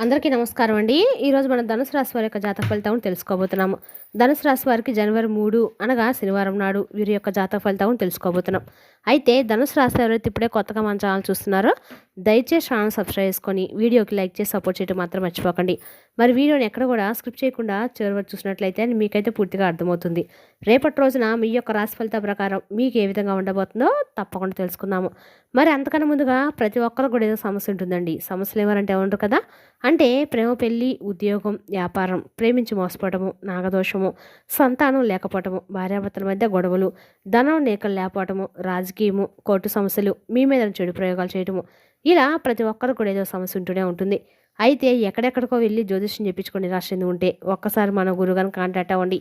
అందరికీ నమస్కారం అండి. ఈరోజు మనం ధనుసు రాశి వారి యొక్క జాతక ఫలితాలను తెలుసుకోబోతున్నాము. ధనుసు రాశి వారికి జనవరి మూడు అనగా శనివారం నాడు వీరి యొక్క జాతక ఫలితాలను తెలుసుకోబోతున్నాం. అయితే ధనుసు రాశి ఎవరైతే ఇప్పుడే కొత్తగా మన ఛానల్ చూస్తున్నారో దయచేసి ఛానల్ సబ్స్క్రైబ్ చేసుకొని వీడియోకి లైక్ చేసి సపోర్ట్ చేయడం మాత్రం మర్చిపోకండి. మరి వీడియోని ఎక్కడ కూడా స్క్రిప్ట్ చేయకుండా చివరి వరకు చూసినట్లయితే మీకైతే పూర్తిగా అర్థమవుతుంది. రేపటి రోజున మీ యొక్క రాశి ఫలిత ప్రకారం మీకు ఏ విధంగా ఉండబోతుందో తప్పకుండా తెలుసుకుందాము. మరి అంతకన్నా ముందుగా ప్రతి ఒక్కరు కూడా ఏదో సమస్య ఉంటుందండి. సమస్యలు ఏమనంటే ఉండరు కదా? అంటే ప్రేమ పెళ్ళి ఉద్యోగం వ్యాపారం ప్రేమించి మోసపోవటము నాగదోషము సంతానం లేకపోవటము భార్యాభర్తల మధ్య గొడవలు ధనం నేకలు లేకపోవటము రాజకీయ స్కీము కోర్టు సమస్యలు మీ మీద చెడు ప్రయోగాలు చేయటము. ఇలా ప్రతి ఒక్కరు కూడా ఏదో సమస్య ఉంటూనే ఉంటుంది. అయితే ఎక్కడెక్కడికో వెళ్ళి జ్యోతిష్యం చెప్పించుకొని రాసింది ఉంటే ఒక్కసారి మన గురుగారిని కాంటాక్ట్ అవ్వండి.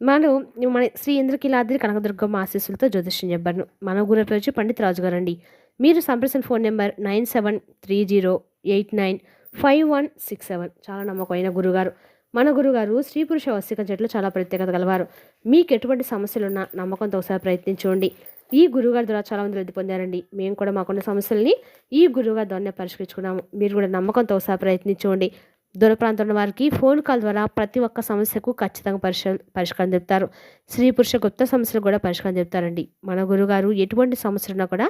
మనం మన శ్రీ ఇంద్రకిలాద్రి కనకదుర్గమ్మ ఆశీస్సులతో జ్యోతిష్యం చెప్పాను. మన గురు పేరు వచ్చి పండిత్ రాజు గారు అండి మీరు సంప్రదించిన phone number nine seven three zero eight nine five one six seven. చాలా నమ్మకమైన గురుగారు. మన గురుగారు స్త్రీ పురుష వస్తిక చెట్లు చాలా ప్రత్యేకత గలవారు. మీకు ఎటువంటి సమస్యలున్నా నమ్మకంతో ఒకసారి ప్రయత్నించండి. ఈ గురుగారి ద్వారా చాలామంది వృద్ధి పొందారండి. మేము కూడా మాకున్న సమస్యల్ని ఈ గురువుగారి ద్వారానే పరిష్కరించుకున్నాము. మీరు కూడా నమ్మకంతో ఒకసారి ప్రయత్నించుకోండి దూర ప్రాంతంలో వారికి ఫోన్ కాల్ ద్వారా ప్రతి ఒక్క సమస్యకు ఖచ్చితంగా పరిష పరిష్కారం చెప్తారు. స్త్రీ పురుష గుప్త సమస్యలు కూడా పరిష్కారం చెప్తారండి. మన గురుగారు ఎటువంటి సమస్యలున్నా కూడా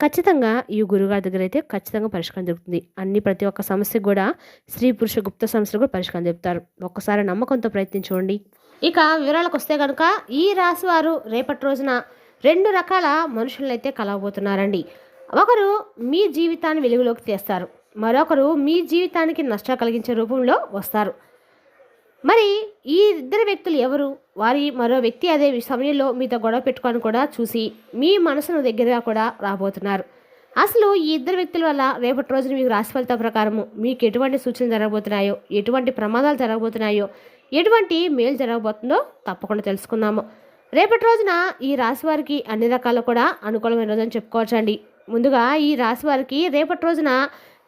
ఖచ్చితంగా ఈ గురుగారి దగ్గర అయితే ఖచ్చితంగా పరిష్కారం దొరుకుతుంది. అన్ని ప్రతి ఒక్క సమస్యకు కూడా స్త్రీ పురుష గుప్త సమస్యలు కూడా పరిష్కారం చెప్తారు. ఒక్కసారి నమ్మకంతో ప్రయత్నించుకోండి ఇక వివరాలకు వస్తే కనుక ఈ రాశి వారు రేపటి రోజున రెండు రకాల మనుషులనైతే కలవబోతున్నారండి. ఒకరు మీ జీవితాన్ని వెలుగులోకి తెస్తారు. మరొకరు మీ జీవితానికి నష్టం కలిగించే రూపంలో వస్తారు. మరి ఈ ఇద్దరు వ్యక్తులు ఎవరు? వారి మరో వ్యక్తి అదే సమయంలో మీతో గొడవ పెట్టుకొని కూడా చూసి మీ మనసును దగ్గరగా కూడా రాబోతున్నారు. అసలు ఈ ఇద్దరు వ్యక్తుల వల్ల రేపటి రోజున మీకు రాశి ఫలితం ప్రకారము మీకు ఎటువంటి సూచనలు జరగబోతున్నాయో ఎటువంటి ప్రమాదాలు జరగబోతున్నాయో ఎటువంటి మేలు జరగబోతుందో తప్పకుండా తెలుసుకుందాము. రేపటి రోజున ఈ రాశి వారికి అన్ని రకాలు కూడా అనుకూలమైన రోజు అని చెప్పుకోవచ్చండి. ముందుగా ఈ రాశి వారికి రేపటి రోజున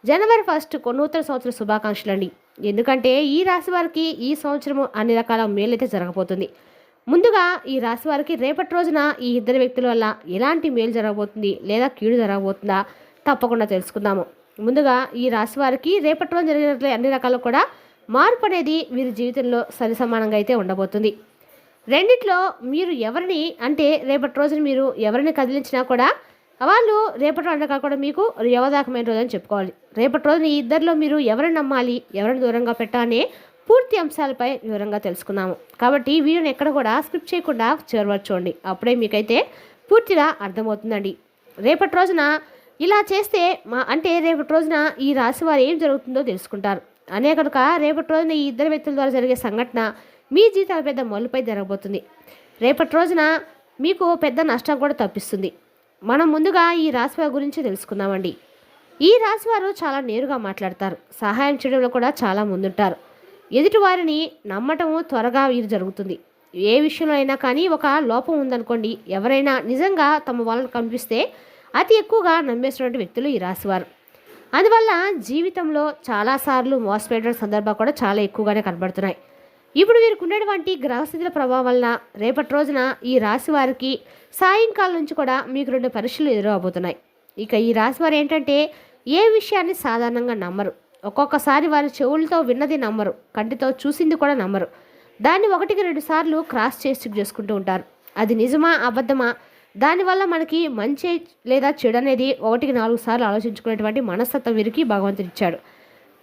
జనవరి ఫస్ట్ నూతన సంవత్సర శుభాకాంక్షలు అండి ఎందుకంటే ఈ రాశి వారికి ఈ సంవత్సరము అన్ని రకాల మేలైతే జరగబోతుంది. ముందుగా ఈ రాశి వారికి రేపటి రోజున ఈ ఇద్దరు వ్యక్తుల వల్ల ఎలాంటి మేలు జరగబోతుంది లేదా కీడు జరగబోతుందా తప్పకుండా తెలుసుకుందాము. ముందుగా ఈ రాశి వారికి రేపటి రోజు జరిగినట్లు అన్ని రకాలు కూడా మార్పు అనేది వీరి జీవితంలో సరి సమానంగా అయితే ఉండబోతుంది. రెండిట్లో మీరు ఎవరిని అంటే రేపటి రోజున మీరు ఎవరిని కదిలించినా కూడా వాళ్ళు రేపటి రోజు కాకుండా మీకు యువదాకమైన రోజు అని చెప్పుకోవాలి. రేపటి రోజున ఈ ఇద్దరిలో మీరు ఎవరిని నమ్మాలి ఎవరిని దూరంగా పెట్టాలనే పూర్తి అంశాలపై వివరంగా తెలుసుకుందాము. కాబట్టి వీడియోని ఎక్కడ కూడా స్క్రిప్ట్ చేయకుండా చేరవచ్చుకోండి అప్పుడే మీకైతే పూర్తిగా అర్థమవుతుందండి. రేపటి రోజున ఇలా చేస్తే మా అంటే రేపటి రోజున ఈ రాశి వారు ఏం జరుగుతుందో తెలుసుకుంటారు. అనే కనుక రేపటి రోజున ఈ ఇద్దరు వ్యక్తుల ద్వారా జరిగే సంఘటన మీ జీతాల పెద్ద మొలుపై జరగబోతుంది. రేపటి రోజున మీకు పెద్ద నష్టం కూడా తప్పిస్తుంది. మనం ముందుగా ఈ రాశివారి గురించి తెలుసుకుందామండి. ఈ రాశివారు చాలా నేరుగా మాట్లాడతారు. సహాయం చేయడంలో కూడా చాలా ముందుంటారు. ఎదుటి వారిని నమ్మటము త్వరగా వీరు జరుగుతుంది. ఏ విషయంలో అయినా కానీ ఒక లోపం ఉందనుకోండి ఎవరైనా నిజంగా తమ వాళ్ళని కనిపిస్తే అతి ఎక్కువగా నమ్మేసినటువంటి వ్యక్తులు ఈ రాశివారు. అందువల్ల జీవితంలో చాలాసార్లు మోసపోయే సందర్భాలు కూడా చాలా ఎక్కువగానే కనబడుతున్నాయి. ఇప్పుడు వీరికి ఉన్నటువంటి గ్రహస్థితుల ప్రభావం వలన రేపటి రోజున ఈ రాశి వారికి సాయంకాలం నుంచి కూడా మీకు రెండు పరీక్షలు ఎదురవబోతున్నాయి. ఇక ఈ రాశి వారు ఏంటంటే ఏ విషయాన్ని సాధారణంగా నమ్మరు. ఒక్కొక్కసారి వారి చెవులతో విన్నది నమ్మరు. కంటితో చూసింది కూడా నమ్మరు. దాన్ని ఒకటికి రెండు సార్లు క్రాస్ చేసి చేసుకుంటూ ఉంటారు. అది నిజమా అబద్ధమా? దానివల్ల మనకి మంచి లేదా చెడు అనేది ఒకటికి నాలుగు సార్లు ఆలోచించుకునేటువంటి మనస్తత్వం వీరికి భగవంతుడిచ్చాడు. ఇచ్చాడు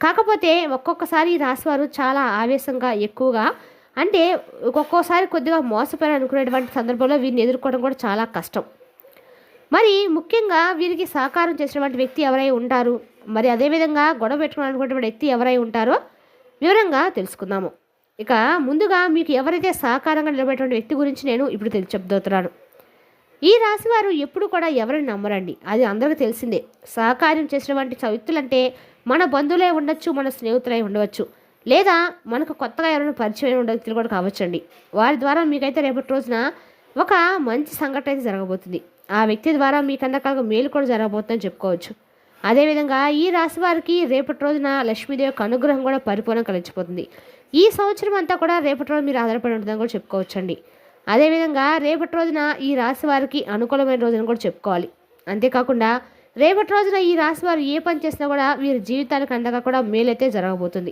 కాకపోతే ఒక్కొక్కసారి ఈ రాశివారు చాలా ఆవేశంగా ఎక్కువగా అంటే ఒక్కొక్కసారి కొద్దిగా మోసపోయారు అనుకునేటువంటి సందర్భంలో వీరిని ఎదుర్కోవడం కూడా చాలా కష్టం. మరి ముఖ్యంగా వీరికి సహకారం చేసినటువంటి వ్యక్తి ఎవరై ఉంటారు? మరి అదేవిధంగా గొడవ పెట్టుకోవాలనుకునేటువంటి వ్యక్తి ఎవరై ఉంటారో వివరంగా తెలుసుకుందాము. ఇక ముందుగా మీకు ఎవరైతే సహకారంగా నిలబడేటువంటి వ్యక్తి గురించి నేను ఇప్పుడు తెలిసి చెప్తున్నాను ఈ రాశివారు ఎప్పుడు కూడా ఎవరిని నమ్మరండి. అది అందరికీ తెలిసిందే. సహకారం చేసినటువంటి వ్యక్తులంటే మన బంధువులే ఉండొచ్చు మన స్నేహితులై ఉండవచ్చు. లేదా మనకు కొత్తగా ఎవరైనా పరిచయం ఉండే కూడా కావచ్చండి. వారి ద్వారా మీకైతే రేపటి రోజున ఒక మంచి సంఘటన అయితే జరగబోతుంది. ఆ వ్యక్తి ద్వారా మీకన్నా అందకాలుగా మేలు కూడా జరగబోతుందని చెప్పుకోవచ్చు. అదేవిధంగా ఈ రాశి వారికి రేపటి రోజున లక్ష్మీదేవి యొక్క అనుగ్రహం కూడా పరిపూర్ణం కలిసిపోతుంది ఈ సంవత్సరం అంతా కూడా రేపటి రోజు మీరు ఆధారపడి ఉంటుందని కూడా చెప్పుకోవచ్చండి. అదేవిధంగా రేపటి రోజున ఈ రాశి వారికి అనుకూలమైన రోజున కూడా చెప్పుకోవాలి. అంతేకాకుండా రేపటి రోజున ఈ రాశి వారు ఏ పని చేసినా కూడా వీరి జీవితానికి అండగా కూడా మేలైతే జరగబోతుంది.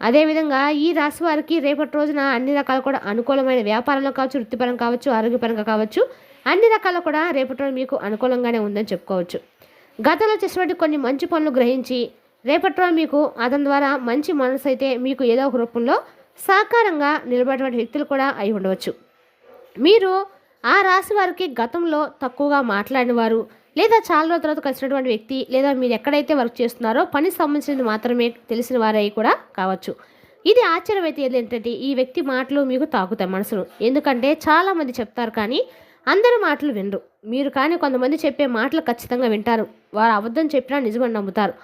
అదేవిధంగా ఈ రాశి వారికి రేపటి రోజున అన్ని రకాల కూడా అనుకూలమైన వ్యాపారంలో కావచ్చు వృత్తిపరం కావచ్చు ఆరోగ్యపరంగా కావచ్చు అన్ని రకాల కూడా రేపటి రోజు మీకు అనుకూలంగానే ఉందని చెప్పుకోవచ్చు. గతంలో చేసినటువంటి కొన్ని మంచి పనులు గ్రహించి రేపటి రోజు మీకు అతని ద్వారా మంచి మనసు అయితే మీకు ఏదో ఒక రూపంలో సాకారంగా నిలబడేటువంటి వ్యక్తులు కూడా అయి ఉండవచ్చు. మీరు ఆ రాశి వారికి గతంలో తక్కువగా మాట్లాడిన వారు లేదా చాలా రోజుల తర్వాత కలిసినటువంటి వ్యక్తి లేదా మీరు ఎక్కడైతే వర్క్ చేస్తున్నారో పని సంబంధించినది మాత్రమే తెలిసిన వారై కూడా కావచ్చు. ఇది ఆశ్చర్యం అయితే ఏంటంటే ఈ వ్యక్తి మాటలు మీకు తాకుతాయి మనసును ఎందుకంటే చాలామంది చెప్తారు కానీ అందరి మాటలు వినరు. మీరు కానీ కొంతమంది చెప్పే మాటలు ఖచ్చితంగా వింటారు. వారు అబద్ధం చెప్పినా నిజమని నమ్ముతారు.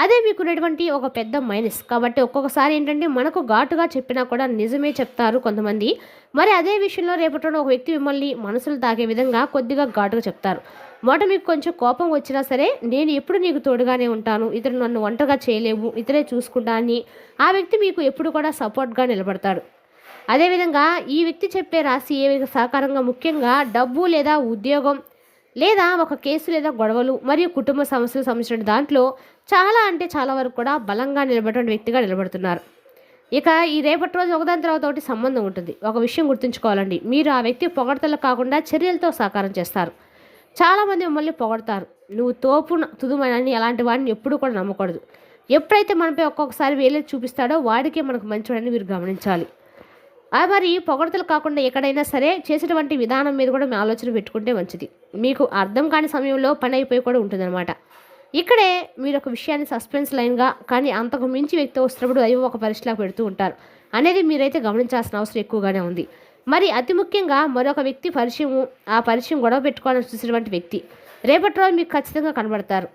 అదే మీకు ఉన్నటువంటి ఒక పెద్ద మైనస్ కాబట్టి ఒక్కొక్కసారి ఏంటంటే మనకు ఘాటుగా చెప్పినా కూడా నిజమే చెప్తారు కొంతమంది. మరి అదే విషయంలో రేపటి ఒక వ్యక్తి మిమ్మల్ని మనసులు తాకే విధంగా కొద్దిగా ఘాటుగా చెప్తారు. మొదట మీకు కొంచెం కోపం వచ్చినా సరే నేను ఎప్పుడు నీకు తోడుగానే ఉంటాను. ఇతరు నన్ను ఒంటరిగా చేయలేవు. ఇతరే చూసుకుంటా అని ఆ వ్యక్తి మీకు ఎప్పుడు కూడా సపోర్ట్గా నిలబడతాడు. అదేవిధంగా ఈ వ్యక్తి చెప్పే రాశి ఏ విధంగా సహకారంగా ముఖ్యంగా డబ్బు లేదా ఉద్యోగం లేదా ఒక కేసు లేదా గొడవలు మరియు కుటుంబ సమస్యలు సంబంధించిన దాంట్లో చాలా అంటే చాలా వరకు కూడా బలంగా నిలబడేటువంటి వ్యక్తిగా నిలబడుతున్నారు. ఇక ఈ రేపటి రోజు ఒకదాని తర్వాత ఒకటి సంబంధం ఉంటుంది. ఒక విషయం గుర్తుంచుకోవాలండి. మీరు ఆ వ్యక్తి పొగడతలు కాకుండా చర్యలతో సహకారం చేస్తారు. చాలామంది మిమ్మల్ని పొగడతారు. నువ్వు తోపు తుదుమని అలాంటి వాడిని ఎప్పుడు కూడా నమ్మకూడదు. ఎప్పుడైతే మనపై ఒక్కొక్కసారి వేలే చూపిస్తాడో వాడికే మనకు మంచివాడని మీరు గమనించాలి. మరి పొగడతలు కాకుండా ఎక్కడైనా సరే చేసేటువంటి విధానం మీద కూడా మీ ఆలోచన పెట్టుకుంటే మంచిది. మీకు అర్థం కాని సమయంలో పని అయిపోయి కూడా ఉంటుందన్నమాట. ఇక్కడే మీరు ఒక విషయాన్ని సస్పెన్స్ లైన్గా కానీ అంతకు మించి వ్యక్తి వస్తున్నప్పుడు అవి ఒక పరీక్షలా పెడుతూ ఉంటారు. అనేది మీరైతే గమనించాల్సిన అవసరం ఎక్కువగానే ఉంది. మరి అతి ముఖ్యంగా మరొక వ్యక్తి పరిచయం ఆ పరిచయం గొడవ పెట్టుకోవాలని చూసినటువంటి వ్యక్తి రేపటి రోజు మీకు ఖచ్చితంగా కనబడతారు.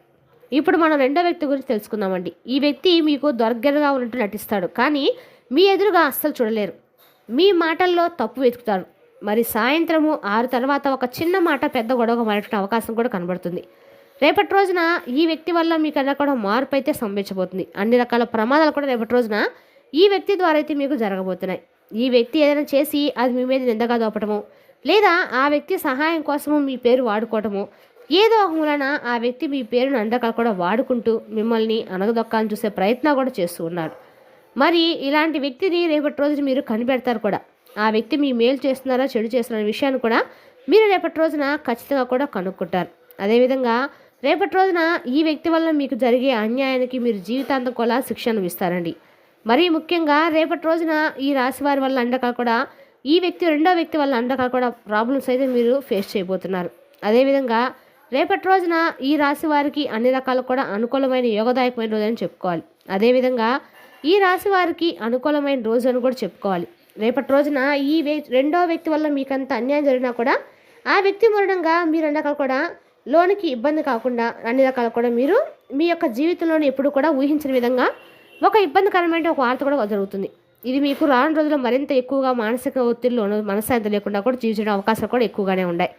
ఇప్పుడు మనం రెండో వ్యక్తి గురించి తెలుసుకుందామండి. ఈ వ్యక్తి మీకు దొరగరగా ఉన్నట్టు నటిస్తాడు. కానీ మీ ఎదురుగా అస్సలు చూడలేరు. మీ మాటల్లో తప్పు వెతుకుతారు. మరి సాయంత్రము ఆరు తర్వాత ఒక చిన్న మాట పెద్ద గొడవ మారేట అవకాశం కూడా కనబడుతుంది. రేపటి రోజున ఈ వ్యక్తి వల్ల మీకు అన్న కూడా మార్పు అయితే సంభవించబోతుంది. అన్ని రకాల ప్రమాదాలు కూడా రేపటి రోజున ఈ వ్యక్తి ద్వారా అయితే మీకు జరగబోతున్నాయి. ఈ వ్యక్తి ఏదైనా చేసి అది మీ మీద నిందగా దోపటము లేదా ఆ వ్యక్తి సహాయం కోసము మీ పేరు వాడుకోవటము ఏదో ఒక మూలన ఆ వ్యక్తి మీ పేరును అండగా కూడా వాడుకుంటూ మిమ్మల్ని అనగదొక్కాలని చూసే ప్రయత్నం కూడా చేస్తూ ఉన్నాడు మరి ఇలాంటి వ్యక్తిని రేపటి రోజున మీరు కనిపెడతారు కూడా. ఆ వ్యక్తి మీ మేలు చేస్తున్నారా చెడు చేస్తున్నారా విషయాన్ని కూడా మీరు రేపటి రోజున ఖచ్చితంగా కూడా కనుక్కుంటారు. అదేవిధంగా రేపటి రోజున ఈ వ్యక్తి వల్ల మీకు జరిగే అన్యాయానికి మీరు జీవితాంతం కూడా శిక్ష అనుభవిస్తారండి మరీ ముఖ్యంగా రేపటి రోజున ఈ రాశి వారి వల్ల అండగా కూడా ఈ వ్యక్తి రెండో వ్యక్తి వల్ల అండగా కూడా ప్రాబ్లమ్స్ అయితే మీరు ఫేస్ చేయబోతున్నారు. అదేవిధంగా రేపటి రోజున ఈ రాశి వారికి అన్ని రకాల కూడా అనుకూలమైన యోగదాయకమైన రోజు అని చెప్పుకోవాలి. అదేవిధంగా ఈ రాశి వారికి అనుకూలమైన రోజు అని కూడా చెప్పుకోవాలి. రేపటి రోజున ఈ వ్యక్తి రెండో వ్యక్తి వల్ల మీకు అంత అన్యాయం జరిగినా కూడా ఆ వ్యక్తి మూలంగా మీరు అన్ని రకాలు కూడా లోనికి ఇబ్బంది కాకుండా అన్ని రకాలు కూడా మీరు మీ యొక్క జీవితంలోని ఎప్పుడు కూడా ఊహించిన విధంగా ఒక ఇబ్బందికరమైన ఒక వార్త కూడా జరుగుతుంది. ఇది మీకు రాను రోజుల్లో మరింత ఎక్కువగా మానసిక ఒత్తిడిలోనూ మనశ్శాంతి లేకుండా కూడా జీవించడం అవకాశాలు కూడా ఎక్కువగానే ఉన్నాయి.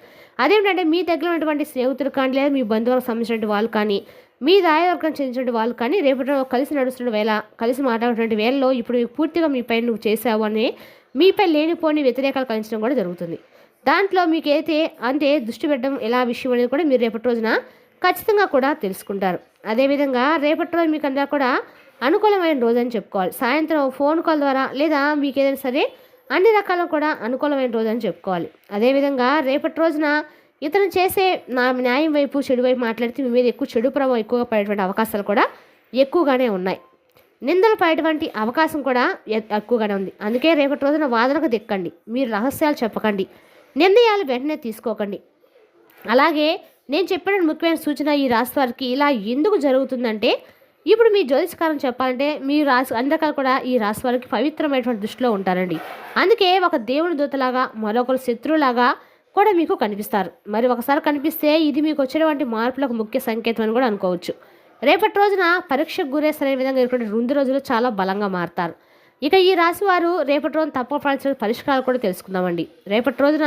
అదేంటంటే మీ దగ్గర ఉన్నటువంటి స్నేహితులు కానీ లేదా మీ బంధువులకు సంబంధించినటువంటి వాళ్ళు కానీ మీ దాయవర్గం చెందినటువంటి వాళ్ళు కానీ రేపటి రోజు కలిసి నడుస్తున్న వేళ కలిసి మాట్లాడుతున్న వేళలో ఇప్పుడు పూర్తిగా మీపై నువ్వు చేసావు అని మీపై లేనిపోని వ్యతిరేకాలు కలిగించడం కూడా జరుగుతుంది. దాంట్లో మీకు అయితే అంటే దృష్టి పెట్టడం ఎలా విషయం అనేది కూడా మీరు రేపటి రోజున ఖచ్చితంగా కూడా తెలుసుకుంటారు. అదేవిధంగా రేపటి రోజు మీకు అందరూ కూడా అనుకూలమైన రోజు అని చెప్పుకోవాలి. సాయంత్రం ఫోన్ కాల్ ద్వారా లేదా మీకు ఏదైనా సరే అన్ని రకాల కూడా అనుకూలమైన రోజు అని చెప్పుకోవాలి. అదేవిధంగా రేపటి రోజున ఇతను చేసే నా న్యాయం వైపు చెడు వైపు మాట్లాడితే మీ మీద ఎక్కువ చెడు ప్రభావం ఎక్కువగా పడేటువంటి అవకాశాలు కూడా ఎక్కువగానే ఉన్నాయి. నిందలు పడేటువంటి అవకాశం కూడా ఎక్కువగానే ఉంది. అందుకే రేపటి రోజున వాదనకు దిక్కండి. మీరు రహస్యాలు చెప్పకండి. నిర్ణయాలు వెంటనే తీసుకోకండి. అలాగే నేను చెప్పిన ముఖ్యమైన సూచన ఈ రాశి వారికి ఇలా ఎందుకు జరుగుతుందంటే ఇప్పుడు మీ జ్యోతిష్కారం చెప్పాలంటే మీ రాశి అందరికీ కూడా ఈ రాశి వారికి పవిత్రమైనటువంటి దృష్టిలో ఉంటారండి. అందుకే ఒక దేవుని దూతలాగా మరొకరు శత్రువులాగా కూడా మీకు కనిపిస్తారు. మరి ఒకసారి కనిపిస్తే ఇది మీకు వచ్చినటువంటి మార్పులకు ముఖ్య సంకేతం అని కూడా అనుకోవచ్చు. రేపటి రోజున పరీక్షకు గురేసరే విధంగా ఇటువంటి రెండు రోజులు చాలా బలంగా మారుతారు. ఇక ఈ రాశి వారు రేపటి రోజున తప్పపడాల్సిన పరిష్కారాలు కూడా తెలుసుకుందామండి. రేపటి రోజున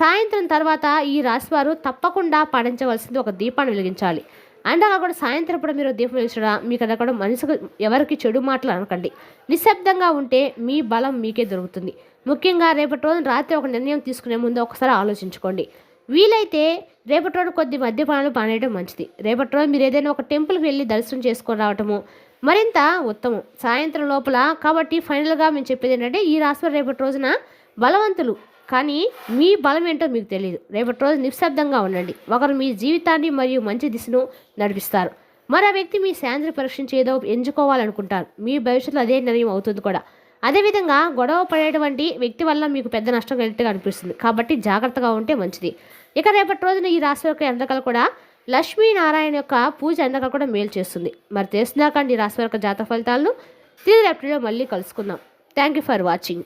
సాయంత్రం తర్వాత ఈ రాశి వారు తప్పకుండా పాటించవలసింది ఒక దీపాన్ని వెలిగించాలి. అండ్ అలా కూడా సాయంత్రం కూడా మీరు దీపం వెలిగించడం మీకు అలా కూడా మనసుకు ఎవరికి చెడు మాటలు అనకండి. నిశ్శబ్దంగా ఉంటే మీ బలం మీకే దొరుకుతుంది. ముఖ్యంగా రేపటి రోజున రాత్రి ఒక నిర్ణయం తీసుకునే ముందు ఒకసారి ఆలోచించుకోండి. వీలైతే రేపటి రోజు కొద్ది మద్యపానాలు పానేయడం మంచిది. రేపటి రోజు మీరు ఏదైనా ఒక టెంపుల్కి వెళ్ళి దర్శనం చేసుకొని రావటము మరింత ఉత్తమం. సాయంత్రం లోపల కాబట్టి ఫైనల్గా మేము చెప్పేది ఏంటంటే ఈ రాశి రేపటి రోజున బలవంతులు. కానీ మీ బలం ఏంటో మీకు తెలియదు రేపటి రోజు నిశ్శబ్దంగా ఉండండి. ఒకరు మీ జీవితాన్ని మరియు మంచి దిశను నడిపిస్తారు. మరో వ్యక్తి మీ శాంతిని పరీక్షించి ఏదో ఎంచుకోవాలనుకుంటారు. మీ భవిష్యత్తులో అదే నిర్ణయం అవుతుంది కూడా. అదేవిధంగా గొడవ పడేటువంటి వ్యక్తి వల్ల మీకు పెద్ద నష్టం కలిగినట్టుగా అనిపిస్తుంది. కాబట్టి జాగ్రత్తగా ఉంటే మంచిది. ఇక రేపటి రోజున ఈ రాశి యొక్క ఎండకలు కూడా లక్ష్మీనారాయణ యొక్క పూజ ఎంతకలు కూడా మేలు చేస్తుంది. మరి తెలిసినాకండి ఈ రాశి యొక్క జాతక ఫలితాలను తిరిగి రేపటిలో మళ్ళీ కలుసుకుందాం. Thank you for watching